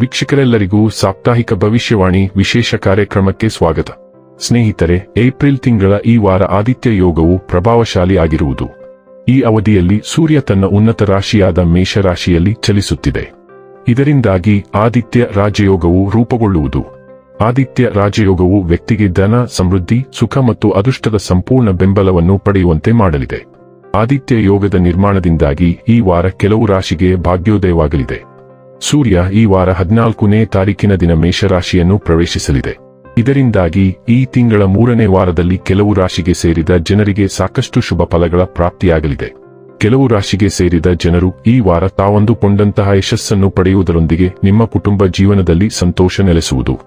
ವೀಕ್ಷಕರೆಲ್ಲರಿಗೂ ಸಾಪ್ತಾಹಿಕ ಭವಿಷ್ಯವಾಣಿ ವಿಶೇಷ ಕಾರ್ಯಕ್ರಮಕ್ಕೆ ಸ್ವಾಗತ. ಸ್ನೇಹಿತರೆ, ಏಪ್ರಿಲ್ ತಿಂಗಳ ಈ ವಾರ ಆದಿತ್ಯ ಯೋಗವು ಪ್ರಭಾವಶಾಲಿ ಆಗಿರುವುದು ಈ ಅವಧಿಯಲ್ಲಿ ಸೂರ್ಯ ತನ್ನ ಉನ್ನತ ರಾಶಿಯಾದ ಮೇಷರಾಶಿಯಲ್ಲಿ ಚಲಿಸುತ್ತಿದೆ. ಇದರಿಂದಾಗಿ ಆದಿತ್ಯ ರಾಜಯೋಗವು ರೂಪುಗೊಳ್ಳುವುದು. ಆದಿತ್ಯ ರಾಜಯೋಗವು ವ್ಯಕ್ತಿಗೆ ಧನ, ಸಮೃದ್ಧಿ, ಸುಖ ಮತ್ತು ಅದೃಷ್ಟದ ಸಂಪೂರ್ಣ ಬೆಂಬಲವನ್ನು ಪಡೆಯುವಂತೆ ಮಾಡಲಿದೆ. ಆದಿತ್ಯ ಯೋಗದ ನಿರ್ಮಾಣದಿಂದಾಗಿ ಈ ವಾರ ಕೆಲವು ರಾಶಿಗೆ ಭಾಗ್ಯೋದಯವಾಗಲಿದೆ. ಸೂರ್ಯ ಈ ವಾರ ಹದಿನಾಲ್ಕನೇ ತಾರೀಕಿನ ದಿನ ಮೇಷರಾಶಿಯನ್ನು ಪ್ರವೇಶಿಸಲಿದೆ. ಇದರಿಂದಾಗಿ ಈ ತಿಂಗಳ ಮೂರನೇ ವಾರದಲ್ಲಿ ಕೆಲವು ರಾಶಿಗೆ ಸೇರಿದ ಜನರಿಗೆ ಸಾಕಷ್ಟು ಶುಭ ಫಲಗಳ ಪ್ರಾಪ್ತಿಯಾಗಲಿದೆ. ಕೆಲವು ರಾಶಿಗೆ ಸೇರಿದ ಜನರು ಈ ವಾರ ತಾವಂದುಕೊಂಡಂತಹ ಯಶಸ್ಸನ್ನು ಪಡೆಯುವುದರೊಂದಿಗೆ ನಿಮ್ಮ ಕುಟುಂಬ ಜೀವನದಲ್ಲಿ ಸಂತೋಷ ನೆಲೆಸುವುದು.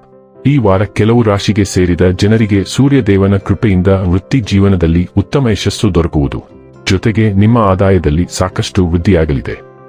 ಈ ವಾರ ಕೆಲವು ರಾಶಿಗೆ ಸೇರಿದ ಜನರಿಗೆ ಸೂರ್ಯದೇವನ ಕೃಪೆಯಿಂದ ವೃತ್ತಿ ಜೀವನದಲ್ಲಿ ಉತ್ತಮ ಯಶಸ್ಸು ದೊರಕುವುದು. ಜೊತೆಗೆ ನಿಮ್ಮ ಆದಾಯದಲ್ಲಿ ಸಾಕಷ್ಟು ವೃದ್ಧಿಯಾಗಲಿದೆ.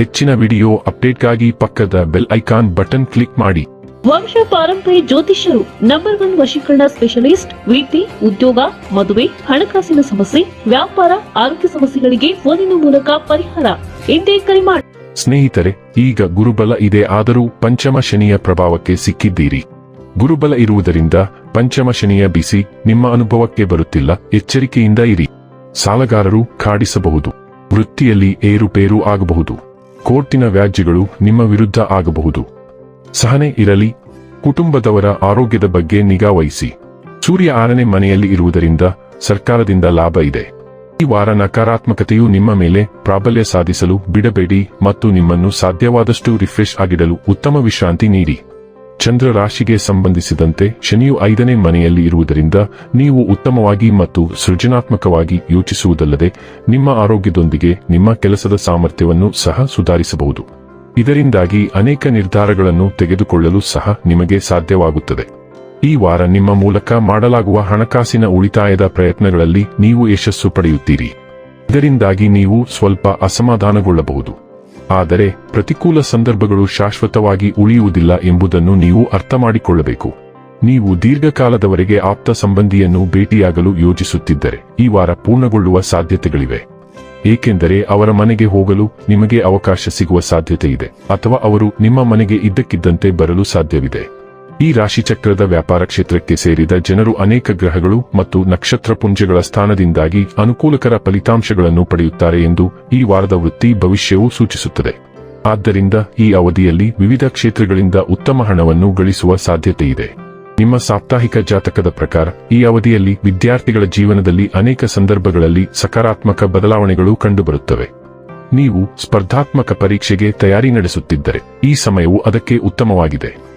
ಹೆಚ್ಚಿನ ವಿಡಿಯೋ ಅಪ್ಡೇಟ್ಗಾಗಿ ಪಕ್ಕದ ಬೆಲ್ ಐಕಾನ್ ಬಟನ್ ಕ್ಲಿಕ್ ಮಾಡಿ. ವಂಶ ಪಾರಂಪರ್ಯ ಜ್ಯೋತಿಷ್ಯರು ನಂಬರ್ ಒನ್ ವಶೀಕರಣ ಸ್ಪೆಷಲಿಸ್ಟ್ ವಿಪಿ ಉದ್ಯೋಗ ಮದುವೆ ಹಣಕಾಸಿನ ಸಮಸ್ಯೆ ವ್ಯಾಪಾರ ಆರೋಗ್ಯ ಸಮಸ್ಯೆಗಳಿಗೆ ಫೋನಿನ ಮೂಲಕ ಪರಿಹಾರ. ಎಂದೇ ಕರೆ ಮಾಡಿ. ಸ್ನೇಹಿತರೆ ಈಗ ಗುರುಬಲ ಇದೆ ಆದರೂ ಪಂಚಮ ಶನಿಯ ಪ್ರಭಾವಕ್ಕೆ ಸಿಕ್ಕಿದ್ದೀರಿ. ಗುರುಬಲ ಇರುವುದರಿಂದ ಪಂಚಮ ಶನಿಯ ಬಿಸಿ ನಿಮ್ಮ ಅನುಭವಕ್ಕೆ ಬರುತ್ತಿಲ್ಲ ಎಚ್ಚರಿಕೆಯಿಂದ ಇರಿ. ಸಾಲಗಾರರು ಕಾಡಿಸಬಹುದು ವೃತ್ತಿಯಲ್ಲಿ ಏರುಪೇರು ಆಗಬಹುದು. ಕೋರ್ಟಿನ ವ್ಯಾಜ್ಯಗಳು ನಿಮ್ಮ ವಿರುದ್ಧ ಆಗಬಹುದು. ಸಹನೆ ಇರಲಿ, ಕುಟುಂಬದವರ ಆರೋಗ್ಯದ ಬಗ್ಗೆ ನಿಗಾ ವಹಿಸಿ. ಸೂರ್ಯ ಆರನೇ ಮನೆಯಲ್ಲಿ ಇರುವುದರಿಂದ ಸರ್ಕಾರದಿಂದ ಲಾಭ ಇದೆ. ಈ ವಾರ ನಕಾರಾತ್ಮಕತೆಯು ನಿಮ್ಮ ಮೇಲೆ ಪ್ರಾಬಲ್ಯ ಸಾಧಿಸಲು ಬಿಡಬೇಡಿ ಮತ್ತು ನಿಮ್ಮನ್ನು ಸಾಧ್ಯವಾದಷ್ಟು ರಿಫ್ರೆಶ್ ಆಗಿಡಲು ಉತ್ತಮ ವಿಶ್ರಾಂತಿ ನೀಡಿ. ಚಂದ್ರ ರಾಶಿಗೆ ಸಂಬಂಧಿಸಿದಂತೆ ಶನಿಯು ಐದನೇ ಮನೆಯಲ್ಲಿ ಇರುವುದರಿಂದ ನೀವು ಉತ್ತಮವಾಗಿ ಮತ್ತು ಸೃಜನಾತ್ಮಕವಾಗಿ ಯೋಚಿಸುವುದಲ್ಲದೆ ನಿಮ್ಮ ಆರೋಗ್ಯದೊಂದಿಗೆ ನಿಮ್ಮ ಕೆಲಸದ ಸಾಮರ್ಥ್ಯವನ್ನು ಸಹ ಸುಧಾರಿಸಬಹುದು. ಇದರಿಂದಾಗಿ ಅನೇಕ ನಿರ್ಧಾರಗಳನ್ನು ತೆಗೆದುಕೊಳ್ಳಲು ಸಹ ನಿಮಗೆ ಸಾಧ್ಯವಾಗುತ್ತದೆ. ಈ ವಾರ ನಿಮ್ಮ ಮೂಲಕ ಮಾಡಲಾಗುವ ಹಣಕಾಸಿನ ಉಳಿತಾಯದ ಪ್ರಯತ್ನಗಳಲ್ಲಿ ನೀವು ಯಶಸ್ಸು ಪಡೆಯುತ್ತೀರಿ. ಇದರಿಂದಾಗಿ ನೀವು ಸ್ವಲ್ಪ ಅಸಮಾಧಾನಗೊಳ್ಳಬಹುದು. ಆದರೆ ಪ್ರತಿಕೂಲ ಸಂದರ್ಭಗಳು ಶಾಶ್ವತವಾಗಿ ಉಳಿಯುವುದಿಲ್ಲ ಎಂಬುದನ್ನು ನೀವು ಅರ್ಥ ಮಾಡಿಕೊಳ್ಳಬೇಕು ನೀವು ದೀರ್ಘಕಾಲದವರೆಗೆ ಆಪ್ತ ಸಂಬಂಧಿಯನ್ನು ಭೇಟಿಯಾಗಲು ಯೋಜಿಸುತ್ತಿದ್ದರೆ ಈ ವಾರ ಪೂರ್ಣಗೊಳ್ಳುವ ಸಾಧ್ಯತೆಗಳಿವೆ. ಏಕೆಂದರೆ ಅವರ ಮನೆಗೆ ಹೋಗಲು ನಿಮಗೆ ಅವಕಾಶ ಸಿಗುವ ಸಾಧ್ಯತೆ ಇದೆ ಅಥವಾ ಅವರು ನಿಮ್ಮ ಮನೆಗೆ ಇದ್ದಕ್ಕಿದ್ದಂತೆ ಬರಲು ಸಾಧ್ಯವಿದೆ. ಈ ರಾಶಿಚಕ್ರದ ವ್ಯಾಪಾರ ಕ್ಷೇತ್ರಕ್ಕೆ ಸೇರಿದ ಜನರು ಅನೇಕ ಗ್ರಹಗಳು ಮತ್ತು ನಕ್ಷತ್ರ ಪುಂಜಗಳ ಸ್ಥಾನದಿಂದಾಗಿ ಅನುಕೂಲಕರ ಫಲಿತಾಂಶಗಳನ್ನು ಪಡೆಯುತ್ತಾರೆ ಎಂದು ಈ ವಾರದ ವೃತ್ತಿ ಭವಿಷ್ಯವು ಸೂಚಿಸುತ್ತದೆ. ಆದ್ದರಿಂದ ಈ ಅವಧಿಯಲ್ಲಿ ವಿವಿಧ ಕ್ಷೇತ್ರಗಳಿಂದ ಉತ್ತಮ ಹಣವನ್ನು ಗಳಿಸುವ ಸಾಧ್ಯತೆ ಇದೆ ನಿಮ್ಮ ಸಾಪ್ತಾಹಿಕ ಜಾತಕದ ಪ್ರಕಾರ, ಈ ಅವಧಿಯಲ್ಲಿ ವಿದ್ಯಾರ್ಥಿಗಳ ಜೀವನದಲ್ಲಿ ಅನೇಕ ಸಂದರ್ಭಗಳಲ್ಲಿ ಸಕಾರಾತ್ಮಕ ಬದಲಾವಣೆಗಳು ಕಂಡುಬರುತ್ತವೆ. ನೀವು ಸ್ಪರ್ಧಾತ್ಮಕ ಪರೀಕ್ಷೆಗೆ ತಯಾರಿ ನಡೆಸುತ್ತಿದ್ದರೆ, ಈ ಸಮಯವು ಅದಕ್ಕೆ ಉತ್ತಮವಾಗಿದೆ.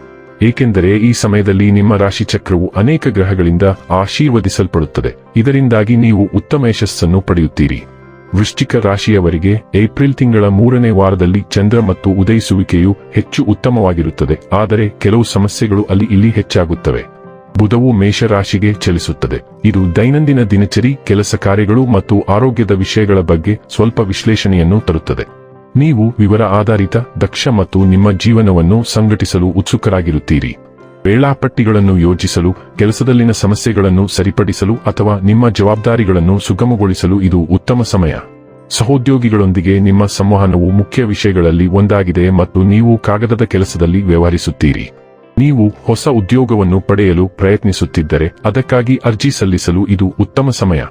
ಏಕೆಂದರೆ ಈ ಸಮಯದಲ್ಲಿ ನಿಮ್ಮ ರಾಶಿ ಚಕ್ರವು ಅನೇಕ ಗ್ರಹಗಳಿಂದ ಆಶೀರ್ವದಿಸಲ್ಪಡುತ್ತದೆ. ಇದರಿಂದಾಗಿ ನೀವು ಉತ್ತಮ ಯಶಸ್ಸನ್ನು ಪಡೆಯುತ್ತೀರಿ. ವೃಶ್ಚಿಕ ರಾಶಿಯವರಿಗೆ ಏಪ್ರಿಲ್ ತಿಂಗಳ ಮೂರನೇ ವಾರದಲ್ಲಿ ಚಂದ್ರ ಮತ್ತು ಉದಯಿಸುವಿಕೆಯು ಹೆಚ್ಚು ಉತ್ತಮವಾಗಿರುತ್ತದೆ. ಆದರೆ ಕೆಲವು ಸಮಸ್ಯೆಗಳು ಅಲ್ಲಿ ಇಲ್ಲಿ ಹೆಚ್ಚಾಗುತ್ತವೆ. ಬುಧವು ಮೇಷರಾಶಿಗೆ ಚಲಿಸುತ್ತದೆ. ಇದು ದೈನಂದಿನ ದಿನಚರಿ ಕೆಲಸ ಕಾರ್ಯಗಳು ಮತ್ತು ಆರೋಗ್ಯದ ವಿಷಯಗಳ ಬಗ್ಗೆ ಸ್ವಲ್ಪ ವಿಶ್ಲೇಷಣೆಯನ್ನು ತರುತ್ತದೆ. ನೀವು ವಿವರ ಆಧಾರಿತ ದಕ್ಷ ಮತ್ತು ನಿಮ್ಮ ಜೀವನವನ್ನು ಸಂಘಟಿಸಲು ಉತ್ಸುಕರಾಗಿರುತ್ತೀರಿ. ವೇಳಾಪಟ್ಟಿಗಳನ್ನು ಯೋಜಿಸಲು, ಕೆಲಸದಲ್ಲಿನ ಸಮಸ್ಯೆಗಳನ್ನು ಸರಿಪಡಿಸಲು ಅಥವಾ ನಿಮ್ಮ ಜವಾಬ್ದಾರಿಗಳನ್ನು ಸುಗಮಗೊಳಿಸಲು ಇದು ಉತ್ತಮ ಸಮಯ. ಸಹೋದ್ಯೋಗಿಗಳೊಂದಿಗೆ ನಿಮ್ಮ ಸಂವಹನವು ಮುಖ್ಯ ವಿಷಯಗಳಲ್ಲಿ ಒಂದಾಗಿದೆ ಮತ್ತು ನೀವು ಕಾಗದದ ಕೆಲಸದಲ್ಲಿ ವ್ಯವಹರಿಸುತ್ತೀರಿ. ನೀವು ಹೊಸ ಉದ್ಯೋಗವನ್ನು ಪಡೆಯಲು ಪ್ರಯತ್ನಿಸುತ್ತಿದ್ದರೆ ಅದಕ್ಕಾಗಿ ಅರ್ಜಿ ಸಲ್ಲಿಸಲು ಇದು ಉತ್ತಮ ಸಮಯ.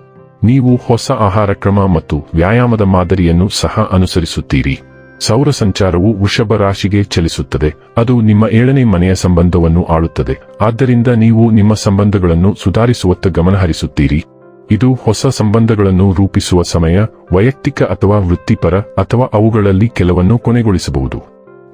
ನೀವು ಹೊಸ ಆಹಾರ ಕ್ರಮ ಮತ್ತು ವ್ಯಾಯಾಮದ ಮಾದರಿಯನ್ನು ಸಹ ಅನುಸರಿಸುತ್ತೀರಿ. ಸೌರ ಸಂಚಾರವು ವೃಷಭ ರಾಶಿಗೆ ಚಲಿಸುತ್ತದೆ. ಅದು ನಿಮ್ಮ ಏಳನೇ ಮನೆಯ ಸಂಬಂಧವನ್ನು ಆಳುತ್ತದೆ. ಆದ್ದರಿಂದ ನೀವು ನಿಮ್ಮ ಸಂಬಂಧಗಳನ್ನು ಸುಧಾರಿಸುವತ್ತ ಗಮನಹರಿಸುತ್ತೀರಿ. ಇದು ಹೊಸ ಸಂಬಂಧಗಳನ್ನು ರೂಪಿಸುವ ಸಮಯ, ವೈಯಕ್ತಿಕ ಅಥವಾ ವೃತ್ತಿಪರ ಅಥವಾ ಅವುಗಳಲ್ಲಿ ಕೆಲವನ್ನು ಕೊನೆಗೊಳಿಸಬಹುದು.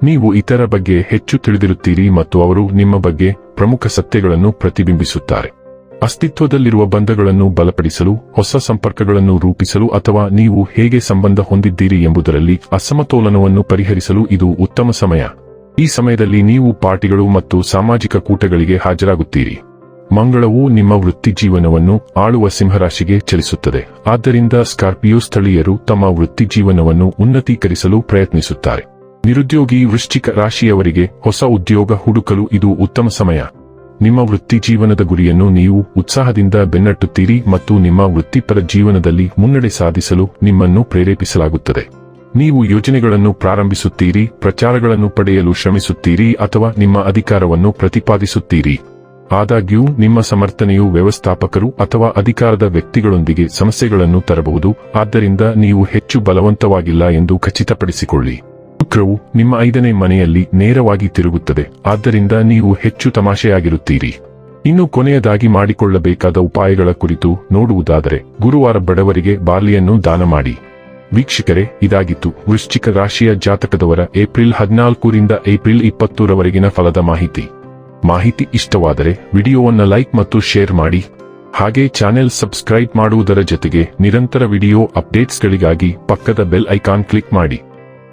ನೀವು ಇತರ ಬಗ್ಗೆ ಹೆಚ್ಚು ತಿಳಿದಿರುತ್ತೀರಿ ಮತ್ತು ಅವರು ನಿಮ್ಮ ಬಗ್ಗೆ ಪ್ರಮುಖ ಸತ್ಯಗಳನ್ನು ಪ್ರತಿಬಿಂಬಿಸುತ್ತಾರೆ. ಅಸ್ತಿತ್ವದಲ್ಲಿರುವ ಬಂಧಗಳನ್ನು ಬಲಪಡಿಸಲು, ಹೊಸ ಸಂಪರ್ಕಗಳನ್ನು ರೂಪಿಸಲು ಅಥವಾ ನೀವು ಹೇಗೆ ಸಂಬಂಧ ಹೊಂದಿದ್ದೀರಿ ಎಂಬುದರಲ್ಲಿ ಅಸಮತೋಲನವನ್ನು ಪರಿಹರಿಸಲು ಇದು ಉತ್ತಮ ಸಮಯ. ಈ ಸಮಯದಲ್ಲಿ ನೀವು ಪಾರ್ಟಿಗಳು ಮತ್ತು ಸಾಮಾಜಿಕ ಕೂಟಗಳಿಗೆ ಹಾಜರಾಗುತ್ತೀರಿ. ಮಂಗಳವು ನಿಮ್ಮ ವೃತ್ತಿ ಜೀವನವನ್ನು ಆಳುವ ಸಿಂಹರಾಶಿಗೆ ಚಲಿಸುತ್ತದೆ. ಆದ್ದರಿಂದ ಸ್ಕಾರ್ಪಿಯೋ ಸ್ಥಳೀಯರು ತಮ್ಮ ವೃತ್ತಿ ಜೀವನವನ್ನು ಉನ್ನತೀಕರಿಸಲು ಪ್ರಯತ್ನಿಸುತ್ತಾರೆ. ನಿರುದ್ಯೋಗಿ ವೃಶ್ಚಿಕ ರಾಶಿಯವರಿಗೆ ಹೊಸ ಉದ್ಯೋಗ ಹುಡುಕಲು ಇದು ಉತ್ತಮ ಸಮಯ. ನಿಮ್ಮ ವೃತ್ತಿ ಜೀವನದ ಗುರಿಯನ್ನು ನೀವು ಉತ್ಸಾಹದಿಂದ ಬೆನ್ನಟ್ಟುತ್ತೀರಿ ಮತ್ತು ನಿಮ್ಮ ವೃತ್ತಿಪರ ಜೀವನದಲ್ಲಿ ಮುನ್ನಡೆ ಸಾಧಿಸಲು ನಿಮ್ಮನ್ನು ಪ್ರೇರೇಪಿಸಲಾಗುತ್ತದೆ. ನೀವು ಯೋಜನೆಗಳನ್ನು ಪ್ರಾರಂಭಿಸುತ್ತೀರಿ, ಪ್ರಚಾರಗಳನ್ನು ಪಡೆಯಲು ಶ್ರಮಿಸುತ್ತೀರಿ ಅಥವಾ ನಿಮ್ಮ ಅಧಿಕಾರವನ್ನು ಪ್ರತಿಪಾದಿಸುತ್ತೀರಿ. ಆದಾಗ್ಯೂ, ನಿಮ್ಮ ಸಮರ್ಥನೆಯು ವ್ಯವಸ್ಥಾಪಕರು ಅಥವಾ ಅಧಿಕಾರದ ವ್ಯಕ್ತಿಗಳೊಂದಿಗೆ ಸಮಸ್ಯೆಗಳನ್ನು ತರಬಹುದು, ಆದ್ದರಿಂದ ನೀವು ಹೆಚ್ಚು ಬಲವಂತವಾಗಿಲ್ಲ ಎಂದು ಖಚಿತಪಡಿಸಿಕೊಳ್ಳಿ. ಶುಕ್ರವು ನಿಮ್ಮ ಐದನೇ ಮನೆಯಲ್ಲಿ ನೇರವಾಗಿ ತಿರುಗುತ್ತದೆ. ಆದ್ದರಿಂದ ನೀವು ಹೆಚ್ಚು ತಮಾಷೆಯಾಗಿರುತ್ತೀರಿ. ಇನ್ನು ಕೊನೆಯದಾಗಿ ಮಾಡಿಕೊಳ್ಳಬೇಕಾದ ಉಪಾಯಗಳ ಕುರಿತು ನೋಡುವುದಾದರೆ, ಗುರುವಾರ ಬಡವರಿಗೆ ಬಾರ್ಲಿಯನ್ನು ದಾನ ಮಾಡಿ. ವೀಕ್ಷಕರೇ, ಇದಾಗಿತ್ತು ವೃಶ್ಚಿಕ ರಾಶಿಯ ಜಾತಕದವರ ಏಪ್ರಿಲ್ ಹದಿನಾಲ್ಕರಿಂದ ಏಪ್ರಿಲ್ ಇಪ್ಪತ್ತೂರವರೆಗಿನ ಫಲದ ಮಾಹಿತಿ. ಮಾಹಿತಿ ಇಷ್ಟವಾದರೆ ವಿಡಿಯೋವನ್ನು ಲೈಕ್ ಮತ್ತು ಶೇರ್ ಮಾಡಿ. ಹಾಗೆ ಚಾನೆಲ್ ಸಬ್ಸ್ಕ್ರೈಬ್ ಮಾಡುವುದರ ಜೊತೆಗೆ ನಿರಂತರ ವಿಡಿಯೋ ಅಪ್ಡೇಟ್ಸ್ಗಳಿಗಾಗಿ ಪಕ್ಕದ ಬೆಲ್ ಐಕಾನ್ ಕ್ಲಿಕ್ ಮಾಡಿ.